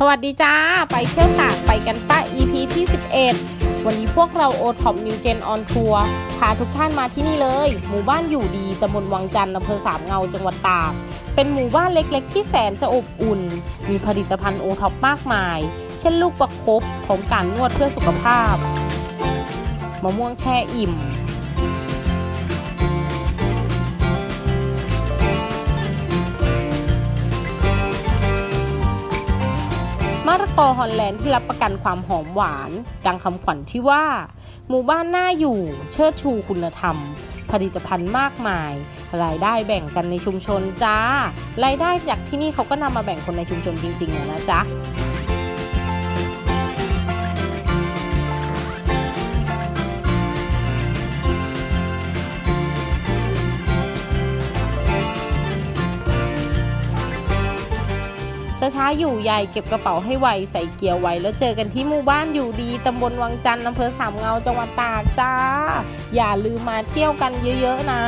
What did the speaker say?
สวัสดีจ้า ไปเที่ยวตากไปกันป้า EP ที่ 11 วันนี้พวกเราโอท็อปนิวเจนออนทัวร์พาทุกท่านมาที่นี่เลย หมู่บ้านอยู่ดีตำบลวังจันทร์อำเภอสามเงาจังหวัดตากเป็นหมู่บ้านเล็กๆ ที่แสนจะอบอุ่น มีผลิตภัณฑ์โอท็อปมากมาย เช่นลูกประคบผงการนวดเพื่อสุขภาพ มะม่วงแช่อิ่ม มะละกอฮอลแลนด์ที่รับประกันความหอมหวาน ดังคำขวัญที่ว่า หมู่บ้านน่าอยู่เชิดชูคุณธรรม ผลิตภัณฑ์มากมาย รายได้แบ่งกันในชุมชนจ้า รายได้จากที่นี่เขาก็นำมาแบ่งคนในชุมชนจริงๆนะจ๊ะ ช้าๆอยู่ใหญ่เก็บกระเป๋าให้ไวใส่เกียร์ไว้แล้วเจอกันที่หมู่บ้านอยู่ดีตำบลวังจันทร์อำเภอสามเงาจังหวัดตากจ้า อย่าลืมมาเที่ยวกันเยอะๆนะ